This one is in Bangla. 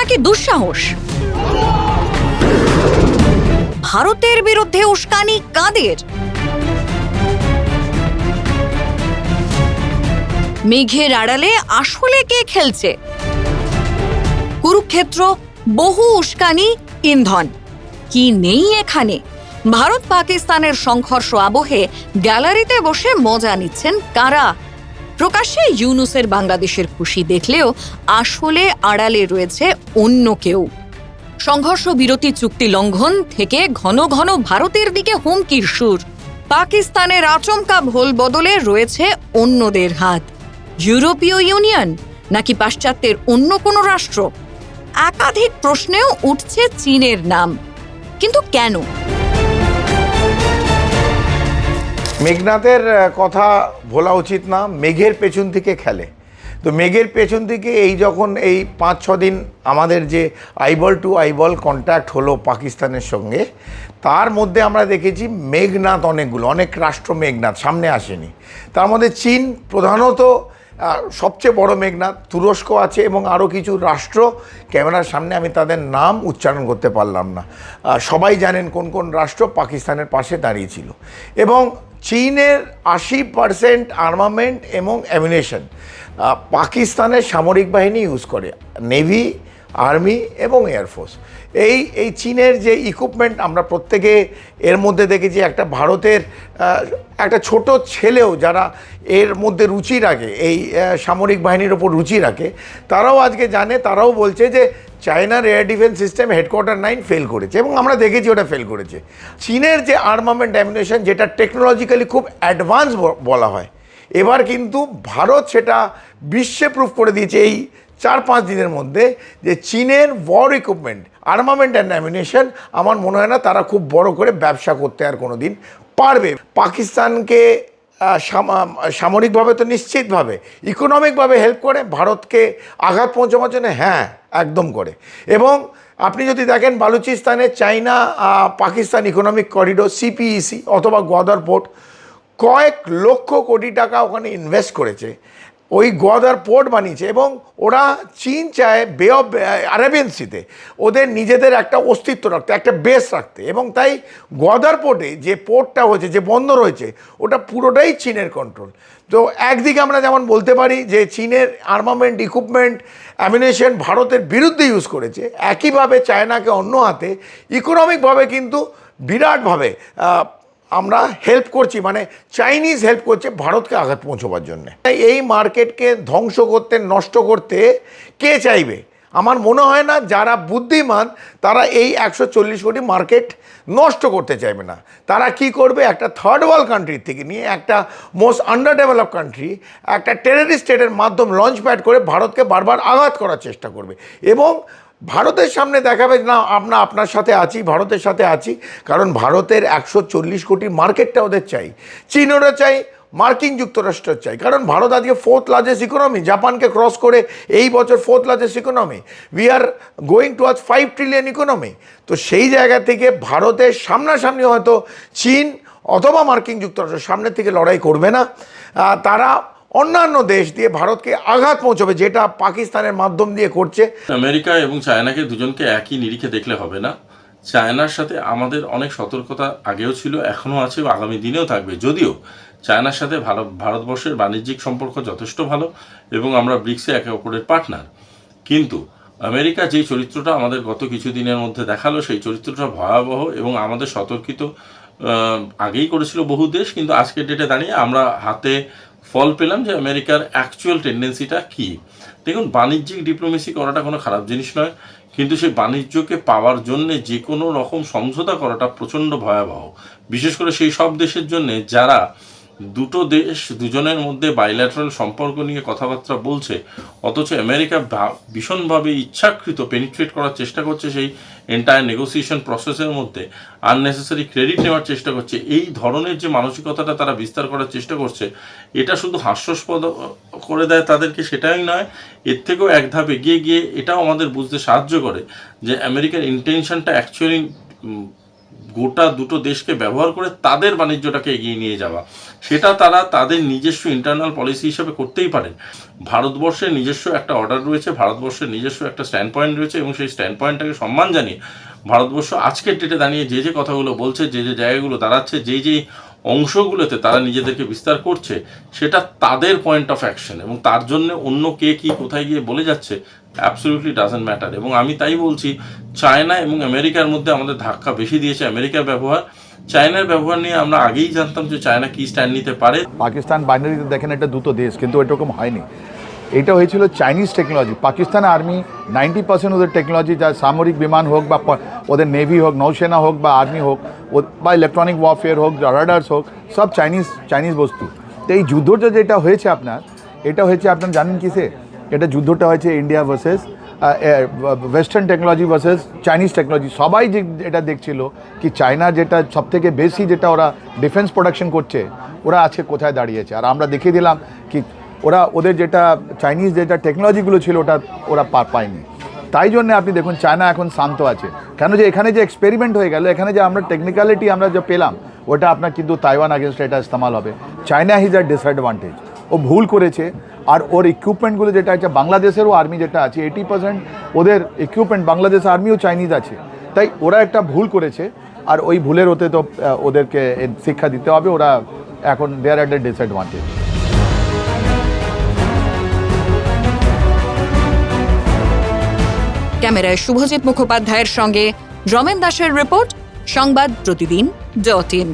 নাকি দুঃসাহস? ভারতের বিরুদ্ধে উস্কানি কাদের? মেঘের আড়ালে আসলে কে খেলছে? কুরুক্ষেত্র, বহু উস্কানি, ইন্ধন। কি নেই এখানে? ভারত পাকিস্তানের সংঘর্ষ আবহে গ্যালারিতে বসে মজা নিচ্ছেন কারা? প্রকাশ্যে ইউনুসের বাংলাদেশের খুশি দেখলেও আসলে আড়ালে রয়েছে অন্য কেউ। সংঘর্ষ বিরতি চুক্তি লঙ্ঘন থেকে ঘন ঘন ভারতের দিকে হুমকির সুর। পাকিস্তানের আচমকা ভোল বদলে রয়েছে অন্যদের হাত। ইউরোপীয় ইউনিয়ন নাকি পাশ্চাত্যের অন্য কোনো রাষ্ট্র? একাধিক প্রশ্নেও উঠছে চীনের নাম। কিন্তু কেন? মেঘনাথের কথা ভোলা উচিত না, মেঘের পেছন থেকে খেলে। তো মেঘের পেছন থেকে এই যখন এই পাঁচ, ছ দিন আমাদের যে আইবল টু আইবল কন্ট্যাক্ট হলো পাকিস্তানের সঙ্গে, তার মধ্যে আমরা দেখেছি মেঘনাথ অনেকগুলো, অনেক রাষ্ট্র মেঘনাথ, সামনে আসেনি। তার মধ্যে চীন প্রধানত সবচেয়ে বড় মেঘনাথ, তুরস্ক আছে এবং আরও কিছু রাষ্ট্র, ক্যামেরার সামনে আমি তাদের নাম উচ্চারণ করতে পারলাম না। সবাই জানেন কোন কোন রাষ্ট্র পাকিস্তানের পাশে দাঁড়িয়েছিল এবং চীনের আশি পারসেন্ট আর্মামেন্ট এবং অ্যামিনেশন পাকিস্তানের সামরিক বাহিনী ইউজ করে নেভি আর্মি এবং এয়ারফোর্স এই এই চীনের যে ইকুইপমেন্ট আমরা প্রত্যেকে এর মধ্যে দেখেছি, একটা ভারতের একটা ছোট ছেলেও যারা এর মধ্যে রুচি রাখে, এই সামরিক বাহিনীর ওপর রুচি রাখে, তারাও আজকে জানে, তারাও বলছে যে চায়নার air defence system headquarter nine fail করেছে এবং আমরা দেখেছি ওটা ফেল করেছে। চীনের যে আর্মামেন্ট অ্যামিনেশন যেটা টেকনোলজিক্যালি খুব অ্যাডভান্স বলা হয়, এবার কিন্তু ভারত সেটা বিশ্বে প্রুফ করে দিয়েছে, এই চার পাঁচ দিনের মধ্যে যে চীনের war equipment armament and ammunition আমার মনে হয় না তারা খুব বড় করে ব্যবসা করতে আর কোনো দিন পারবে। পাকিস্তানকে সামরিকভাবে তো নিশ্চিতভাবে ইকোনমিকভাবে হেল্প করে, ভারতকে আঘাত পৌঁছাবার জন্য হ্যাঁ একদম করে। এবং আপনি যদি দেখেন বালুচিস্তানে China Pakistan economic corridor CPEC অথবা গোয়াদার পোর্ট কয়েক লক্ষ কোটি টাকা ওখানে ইনভেস্ট করেছে। ওই গোয়াদার পোর্ট বানিয়েছে এবং ওরা চীন চায় বে অফ আরেবিয়ান সিতে ওদের নিজেদের একটা অস্তিত্ব রাখতে, একটা বেস রাখতে। এবং তাই গোয়াদার পোর্টে যে পোর্টটা হয়েছে, যে বন্দর হয়েছে, ওটা পুরোটাই চীনের কন্ট্রোল তো একদিকে আমরা যেমন বলতে পারি যে চীনের আর্মামেন্ট ইকুইপমেন্ট অ্যামিনেশন ভারতের বিরুদ্ধে ইউজ করেছে, একইভাবে চায়নাকে অন্য হাতে ইকোনমিকভাবে কিন্তু বিরাটভাবে আমরা হেল্প করছি মানে চাইনিজ হেল্প করছে ভারতকে আঘাত পৌঁছবার জন্য। এই মার্কেটকে ধ্বংস করতে, নষ্ট করতে কে চাইবে? আমার মনে হয় না যারা বুদ্ধিমান, তারা এই একশো চল্লিশ কোটি মার্কেট নষ্ট করতে চাইবে না। তারা কি করবে? একটা থার্ড ওয়ার্ল্ড কান্ট্রির থেকে নিয়ে একটা মোস্ট আন্ডার ডেভেলপ কান্ট্রি একটা টেররিস্ট স্টেটের মাধ্যম লঞ্চ প্যাড করে ভারতকে বারবার আঘাত করার চেষ্টা করবে। এবং ভারতের সামনে দেখাবে না, আমরা আপনার সাথে আছি, ভারতের সাথে আছি, কারণ ভারতের একশো চল্লিশ কোটি মার্কেটটা ওদের চাই। চীন ওরা চাই, মার্কিন যুক্তরাষ্ট্র চাই। কারণ ভারত আজকে ফোর্থ লার্জেস্ট ইকোনমি জাপানকে ক্রস করে এই বছর fourth largest economy we are going to আজ ফাইভ ট্রিলিয়ন ইকোনমি তো সেই জায়গা থেকে ভারতের সামনাসামনি হয়তো চীন অথবা মার্কিন যুক্তরাষ্ট্র সামনের থেকে লড়াই করবে না। তারা অন্যান্য দেশ দিয়ে ভারতকে আঘাত পৌঁছবে, যেটা পাকিস্তানের মাধ্যম দিয়ে করছে। আমেরিকা এবং চায়নাকে দুজনকে একই নিরিখে দেখলে হবে না। চায়নার সাথে আমাদের অনেক সতর্কতা আগেও ছিল, এখনও আছে আগামী দিনেও থাকবে। যদিও চায়নার সাথে ভালো ভারতবর্ষের বাণিজ্যিক সম্পর্ক যথেষ্ট ভালো এবং আমরা ব্রিক্সে একে অপরের পার্টনার। কিন্তু আমেরিকা যেই চরিত্রটা আমাদের গত কিছু দিনের মধ্যে দেখাল, সেই চরিত্রটা ভয়াবহ এবং আমাদের সতর্কিত আগেই করেছিল বহু দেশ, কিন্তু আজকের ডেটে দাঁড়িয়ে আমরা হাতে ফল পেলাম যে আমেরিকার অ্যাকচুয়াল টেন্ডেন্সিটা কি? দেখুন, বাণিজ্যিক ডিপ্লোমেসি করাটা কোনো খারাপ জিনিস নয়, কিন্তু সেই বাণিজ্যকে পাওয়ার জন্যে যে কোনো রকম সমঝোতা করাটা প্রচণ্ড ভয়াবহ। বিশেষ করে সেই সব দেশের জন্যে যারা দুটো দেশ দুজনের মধ্যে বাইল্যাটারাল সম্পর্ক নিয়ে কথাবার্তা বলছে, অথচ আমেরিকা ভীষণভাবে ইচ্ছাকৃত পেনিট্রেট করার চেষ্টা করছে সেই এন্টায়ার নেগোসিয়েশন প্রসেসের মধ্যে। আননেসেসারি ক্রেডিট নেওয়ার চেষ্টা করছে। এই ধরনের যে মানসিকতাটা তারা বিস্তার করার চেষ্টা করছে, এটা শুধু হাস্যস্পদ করে দেয় তাদেরকে সেটাই নয়, এর থেকেও এক ধাপ এগিয়ে গিয়ে এটাও আমাদের বুঝতে সাহায্য করে যে আমেরিকার ইন্টেনশনটা অ্যাকচুয়ালি গোটা দুটো দেশকে ব্যবহার করে তাদের বাণিজ্যটাকে এগিয়ে নিয়ে যাওয়া। সেটা তারা তাদের নিজস্ব ইন্টারনাল পলিসি হিসেবে করতেই পারেন। ভারতবর্ষের নিজস্ব একটা অর্ডার রয়েছে, ভারতবর্ষের নিজস্ব একটা স্ট্যান্ড পয়েন্ট রয়েছে এবং সেই স্ট্যান্ড পয়েন্টটাকে সম্মান জানিয়ে ভারতবর্ষ আজকের ডেটে দাঁড়িয়ে যে যে কথাগুলো বলছে, যে যে জায়গাগুলো দাঁড়াচ্ছে যেই যেই অংশগুলোতে তারা নিজেদেরকে বিস্তার করছে, সেটা তাদের পয়েন্ট অফ অ্যাকশন এবং তার জন্য অন্য কে কি কোথায় গিয়ে বলে যাচ্ছে অ্যাবসলিউটলি ডাজেন্ট ম্যাটার এবং আমি তাই বলছি, চায়না এবং আমেরিকার মধ্যে আমাদের ধাক্কা বেশি দিয়েছে আমেরিকার ব্যবহার। চায়নার ব্যবহার নিয়ে আমরা আগেই জানতাম যে চায়না কি স্ট্যান্ড নিতে পারে। পাকিস্তান বাইনারিতে দেখেন একটা দুটো দেশ, কিন্তু এরকম হয়নি। এটা হয়েছিল Chinese technology Pakistan army ninety percent ওদের টেকনোলজি যা সামরিক বিমান হোক বা ওদের নেভি হোক, নৌসেনা হোক বা আর্মি হোক বা ইলেকট্রনিক ওয়ারফেয়ার হোক রাডার্স হোক, সব চাইনিজ চাইনিজ বস্তু। তো এই যুদ্ধটা যেটা হয়েছে আপনার, এটা হয়েছে আপনার জানেন কিসে এটা যুদ্ধটা হয়েছে India versus western technology versus Chinese technology সবাই যে এটা দেখছিল কি চায়না যেটা সব থেকে বেশি যেটা ওরা ডিফেন্স প্রোডাকশন করছে, ওরা আজকে কোথায় দাঁড়িয়েছে? আর আমরা দেখিয়ে দিলাম কি ওরা ওদের যেটা চাইনিজ যেটা টেকনোলজিগুলো ছিল ওটা ওরা পার পায়নি। তাই জন্য আপনি দেখুন চায়না এখন শান্ত আছে। কেন যে এখানে যে এক্সপেরিমেন্ট হয়ে গেল, এখানে যে আমরা টেকনিক্যালিটি আমরা যে পেলাম, ওটা আপনার কিন্তু তাইওয়ান আগেনস্ট এটা ইস্তেমাল হবে। চায়না হিজ আর ডিসঅ্যাডভান্টেজ ও ভুল করেছে, আর ওর ইকুইপমেন্টগুলো যেটা আছে, বাংলাদেশেরও আর্মি যেটা আছে এইটি পার্সেন্ট ওদের ইকুইপমেন্ট বাংলাদেশ আর্মিও চাইনিজ আছে। তাই ওরা একটা ভুল করেছে, আর ওই ভুলের ওতে তো ওদেরকে শিক্ষা দিতে হবে, ওরা এখন দেয়ার অ্যাট এ ডিসঅ্যাডভান্টেজ ক্যামেরায় শুভজিৎ মুখোপাধ্যায়ের সঙ্গে রমেন দাসের রিপোর্ট সংবাদ প্রতিদিন ডট ইন।